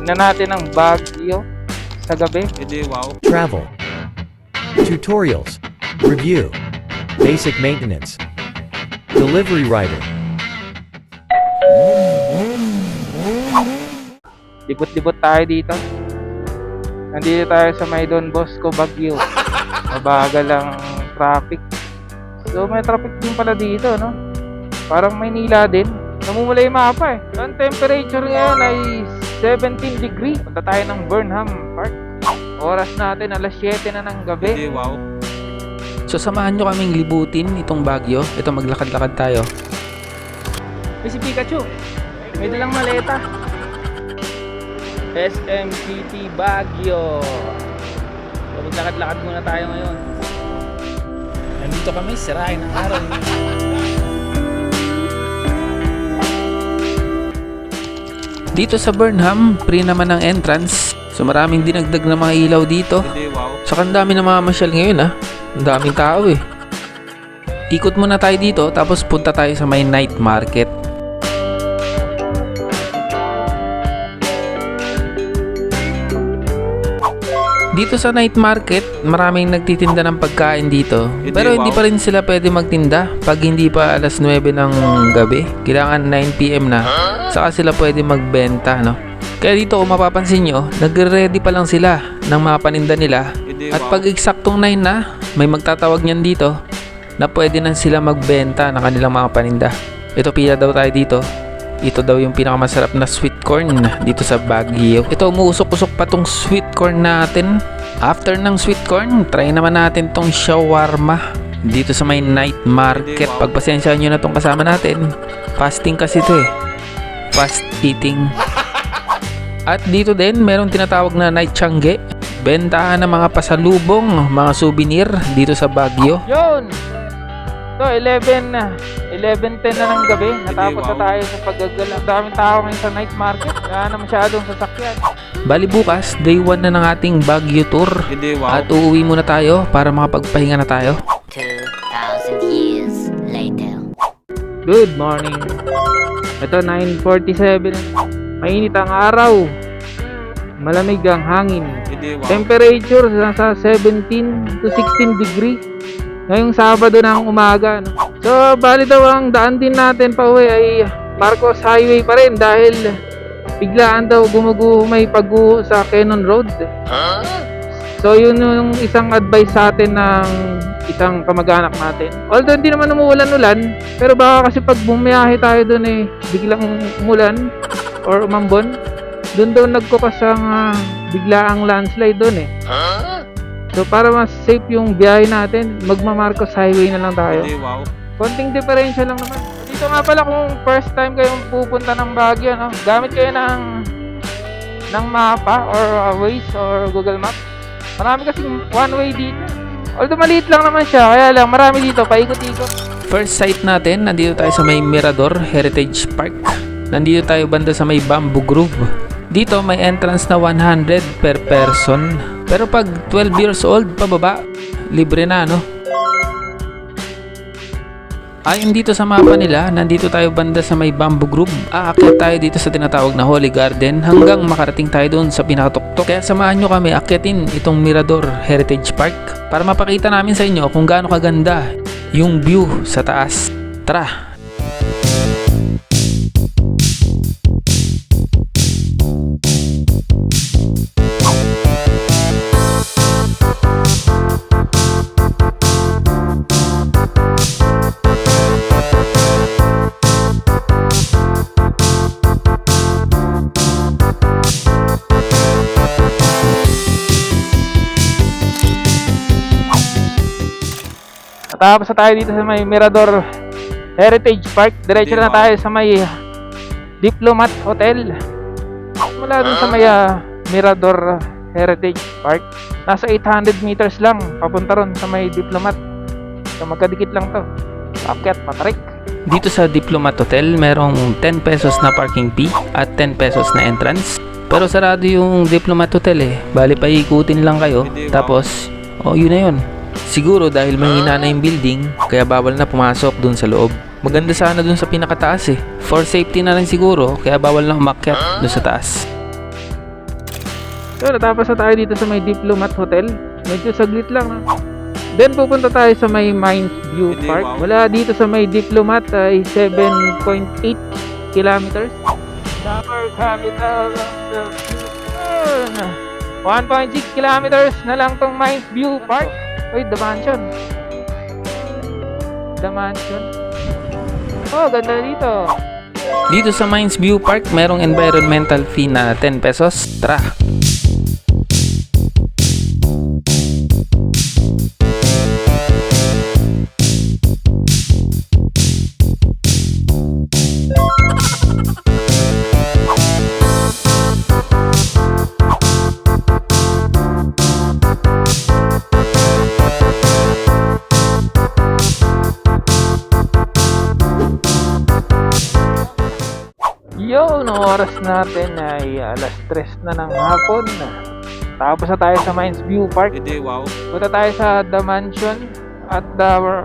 Tignan natin ang Baguio sa gabi. Hindi, wow. travel, tutorials, review, basic maintenance, delivery rider, Libot-libot tayo dito. Nandito tayo sa may Don Bosco, Baguio. Mabagal ang traffic. So may traffic din pala dito, no? Parang Maynila din. Namumula yung mapa eh. Ang temperature ngayon ay 17 degree. Punta tayo ng Burnham Park. Oras natin, alas 7 na ng gabi. Hindi, wow. So samahan nyo kaming libutin itong Baguio. Ito maglakad-lakad tayo. May si Pikachu. May dalang maleta. SM City Baguio. So, maglakad-lakad muna tayo ngayon. Nandito kami, sirain ng araw. Dito sa Burnham, free naman ang entrance. So maraming dinagdag na mga ilaw dito. Saka ang dami na mamamasyal ngayon ah. Ang daming tao eh. Ikot muna tayo dito tapos punta tayo sa may night market. Dito sa night market, maraming nagtitinda ng pagkain dito. Pero hindi pa rin sila pwede magtinda pag hindi pa alas 9 ng gabi. Kailangan 9pm na. Saka sila pwede magbenta, no? Kaya dito kung mapapansin nyo, nagre-ready pa lang sila ng mga paninda nila. At pag eksaktong 9 na, may magtatawag niyan dito na pwede na sila magbenta ng kanilang mga paninda. Ito pila daw tayo dito. Ito daw yung pinakamasarap na sweet corn dito sa Baguio. Ito umuusok-usok pa tong sweet corn natin. After ng sweet corn, try naman natin tong shawarma dito sa may night market. wow. Pagpasensyahan nyo na tong kasama natin. Fasting kasi ito eh. Fast eating. At dito din, meron tinatawag na night changge. Bentahan ng mga pasalubong, mga souvenir dito sa Baguio. Yun! So, 11 na. 11.10 na ng gabi. Natapos na tayo sa paggagala. Ang daming tao ngayon sa night market. Kaya na masyadong sasakyan. Bali bukas, day 1 na ng ating Baguio tour. Hindi, wow. At uuwi muna tayo para makapagpahinga na tayo. 2,000 years later. Good morning. Ito, 9.47. Mainit ang araw. Malamig ang hangin. Hindi, wow. Temperature nasa 17 to 16 degree. Ngayong Sabado ng umaga. No? So, bali daw ang daan din natin pa uwi ay Marcos Highway pa rin dahil biglaan daw gumuguho may pagguho sa Cannon Road. So, yun yung isang advice sa atin ng isang kamag-anak natin. Although hindi naman umuulan-ulan, pero baka kasi pag bumiyahe tayo doon eh, biglang umulan or umambon, doon daw nagkukas ang ah, biglaang landslide doon eh. So para mas safe yung biyahe natin, magma-Marcos Highway na lang tayo. Hindi, wow. Konting diferensya lang naman. Dito nga pala kung first time kayong pupunta ng Baguio, no? gamit kayo ng ng mapa or uh, Waze or Google Maps. Marami kasing one way dito. Although maliit lang naman siya, kaya lang marami dito, paikot-ikot. First sight natin, nandito tayo sa may Mirador Heritage Park. Nandito tayo banda sa may Bamboo Grove. Dito may entrance na 100 per person. Pero pag 12 years old pababa, libre na no? Ayon dito sa mapa nila, nandito tayo banda sa may Bamboo Grove. Aakyat tayo dito sa tinatawag na Holy Garden hanggang makarating tayo doon sa pinakatuktok. Kaya samahan nyo kami akyatin itong Mirador Heritage Park para mapakita namin sa inyo kung gaano kaganda yung view sa taas. Tara! Natapos na tayo dito sa may Mirador Heritage Park. Diretso na tayo sa may Diplomat Hotel. Mula dun sa may ah, Mirador Heritage Park. Nasa 800 meters lang papunta ron sa may Diplomat. So magkadikit lang to. Akyat, patarik. Dito sa Diplomat Hotel, merong 10 pesos na parking fee at 10 pesos na entrance. Pero sarado yung Diplomat Hotel eh. Bali pa ikutin lang kayo. Tapos, oh yun na yun. Siguro dahil mahina na yung building, kaya bawal na pumasok dun sa loob. Maganda sana dun sa pinakataas eh. For safety na lang siguro, kaya bawal na umakyat dun sa taas. So, natapos na tayo dito sa may Diplomat Hotel. Medyo saglit lang, no? Then, pupunta tayo sa may Mines View Park. Wala dito sa may Diplomat ay 7.8 kilometers. Summer capital of the Philippines. 1.6 kilometers na lang tong Mines View Park. Uy, The Mansion. The Mansion. Oh, ganda dito. Dito sa Mines View Park, merong environmental fee na 10 pesos. Tara! No oras natin ay alas 3 na ng hapon. Tapos na tayo sa Mines View Park. Hindi, wow. Punta tayo sa The Mansion at the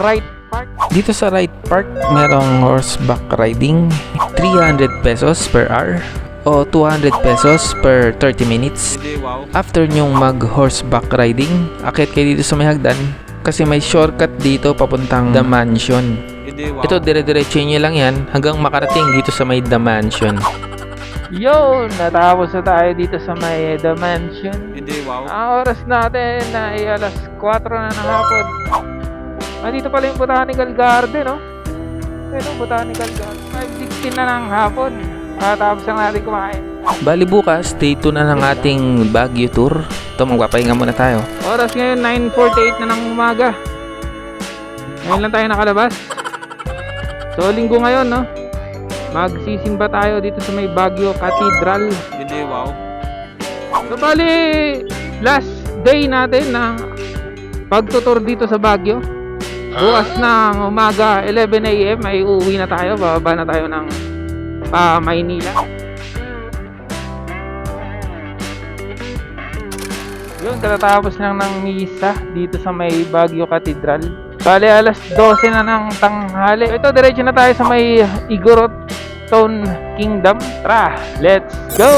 right park. Dito sa Right Park, merong horseback riding. 300 pesos per hour o 200 pesos per 30 minutes. Hindi, wow. After nyong mag horseback riding, akit kayo dito sa may hagdan kasi may shortcut dito papuntang The Mansion. Ito dire-diretso nyo lang yan hanggang makarating dito sa may The Mansion. Yo, natapos na tayo dito sa may The Mansion. Hindi, wow. Ang oras natin ay alas 4 na ng hapon. Ah, dito pala yung Botanical Garden, no? Ito, Botanical Garden. 5.16 na ng hapon. Ah, tapos na natin kumain. Bali bukas, day 2 na ng ating Baguio tour. Ito, magpapahinga muna tayo. Oras ngayon, 9.48 na ng umaga. Ngayon lang tayo nakalabas. So, linggo ngayon, no? Magsisimba tayo dito sa may Baguio Cathedral. Hindi, wow. So, bali, last day natin ng pagtutur dito sa Baguio. Bukas ng umaga, 11 a.m. ay uuwi na tayo. Bababa na tayo ng ah, Maynila. Yun, katatapos lang ng misa dito sa may Baguio Cathedral. Bale, alas 12 na ng tanghali. Ito, diretso na tayo sa may Igorot Stone Kingdom. Tara, let's go!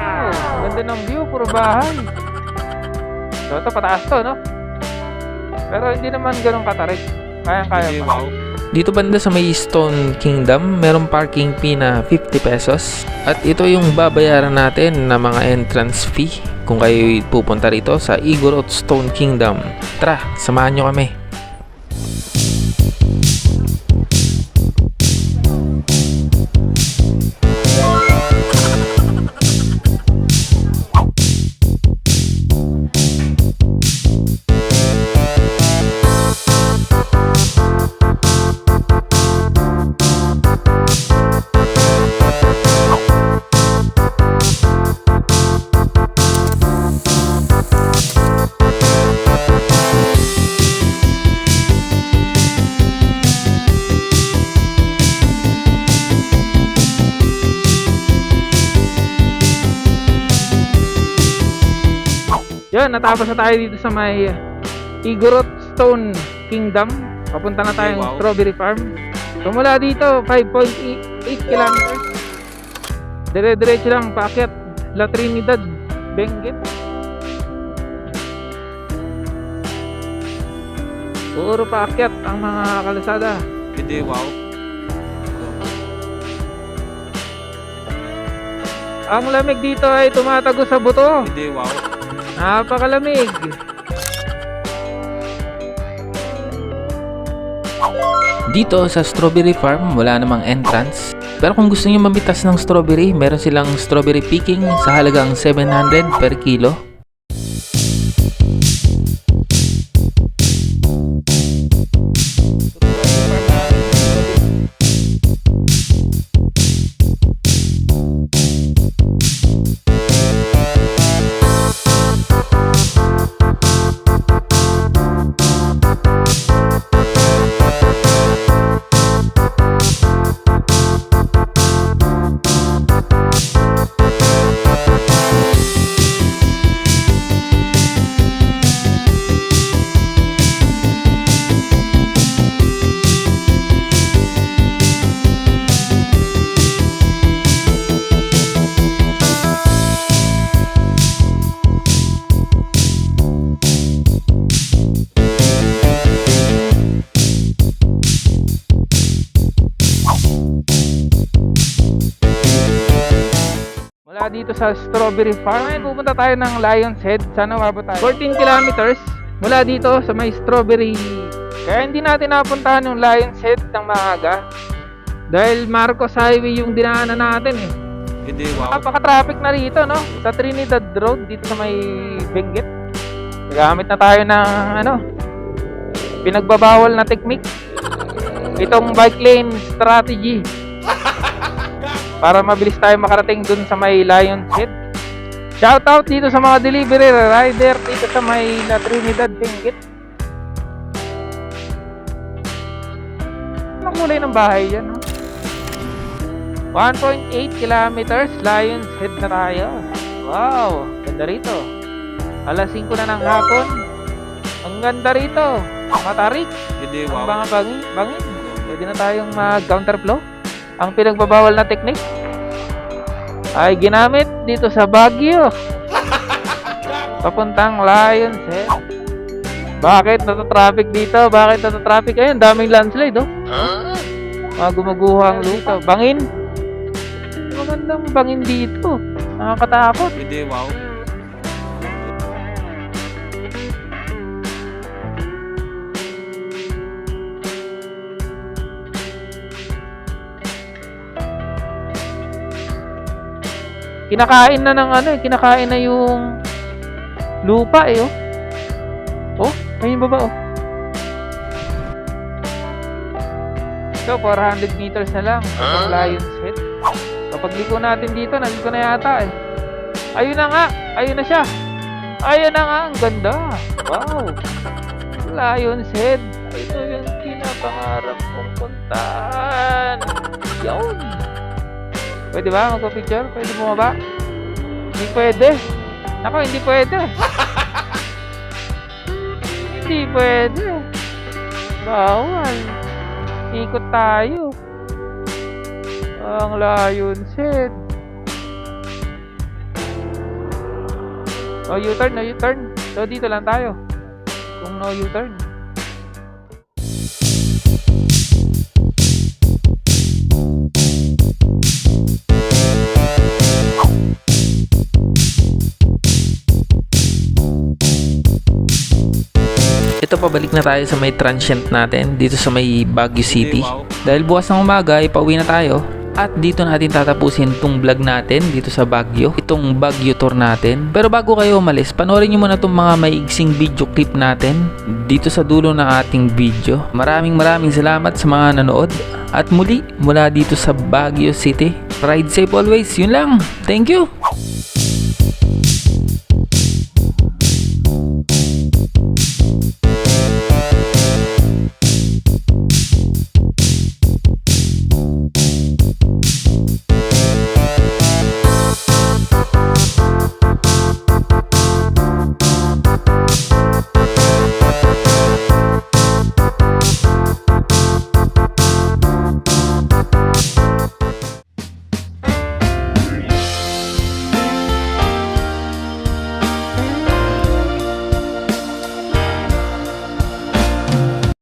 Wow, ganda ng view, puro bahay. So, ito, pataas to, no? Pero hindi naman ganun katarik. Kayang-kaya pa. Dito banda sa may Stone Kingdom, merong parking fee na 50 pesos. At ito yung babayaran natin na mga entrance fee kung kayo pupunta rito sa Igorot Stone Kingdom. Tara, samahan nyo kami. Yun, natapos na tayo dito sa may Igorot Stone Kingdom. Papunta na tayong Wow. Strawberry Farm. So mula dito, 5.8 kilometers. Dire-diretso lang paakyat La Trinidad, Benguet. Puro paakyat ang mga kalsada. Hindi, wow. Ang lamig dito ay tumatago sa buto. Hindi, wow. Napakalamig. Dito sa Strawberry Farm, wala namang entrance. Pero kung gusto niyo mamitas ng strawberry, meron silang strawberry picking sa halagang 700 per kilo. Dito sa Strawberry Farm. Ngayon pupunta tayo ng Lion's Head. Sana mabot tayo. 14 kilometers mula dito sa may Strawberry. Kaya hindi natin napuntahan yung Lion's Head ng maaga. Dahil Marcos Highway yung dinaanan natin eh. Hindi, wow. Napaka-traffic na rito, no? Sa Trinidad Road, dito sa may Benguet. Gamit na tayo ng, ano, pinagbabawal na technique. Itong bike lane strategy. Para mabilis tayo makarating dun sa may Lion's Head. Shoutout dito sa mga delivery rider dito sa may La Trinidad Benguet. Anong kulay ng bahay yan, no? 1.8 kilometers, Lion's Head na tayo. Wow, ganda rito. Alas 5 na ng hapon. Ang ganda rito. Matarik. Hindi, Ang mga bangin. bangin. Pwede na tayong mag-counterflow. Ang pinagbabawal na technique ay ginamit dito sa Baguio. Papuntang Lion's Head. Bakit natatraffic dito? Bakit natatraffic? Ayun, daming landslide, oh. Mga gumuguhang lupa. Bangin. Magandang bangin dito. Nakakatakot. Hindi, wow. Kinakain na ng ano eh, kinakain na yung lupa eh, oh. Oh, ayun baba, oh. So, 400 meters na lang. Itong Lion's Head. Kapag liko natin dito, nandito na yata eh. Ayun na nga, ayun na siya. Ayun na nga, ang ganda. Wow. Lion's Head. Ito yung pinapangarap kong puntahan. Yun. Pwede ba magpa-picture? Pwede bumaba? Hindi pwede. Ako, hindi pwede. hindi pwede. Bawal. Ikot tayo. Ang Lion's Head. Oh, U-turn, no U-turn. So, dito lang tayo. Kung no U-turn. Ito pabalik na tayo sa may transient natin dito sa may Baguio City. Dahil bukas ng umaga, ipauwi na tayo. At dito natin tatapusin itong vlog natin dito sa Baguio. Itong Baguio tour natin. Pero bago kayo umalis, panoorin nyo muna itong mga maigsing video clip natin dito sa dulo ng ating video. Maraming maraming salamat sa mga nanood. At muli, mula dito sa Baguio City. Ride safe always. Yun lang. Thank you.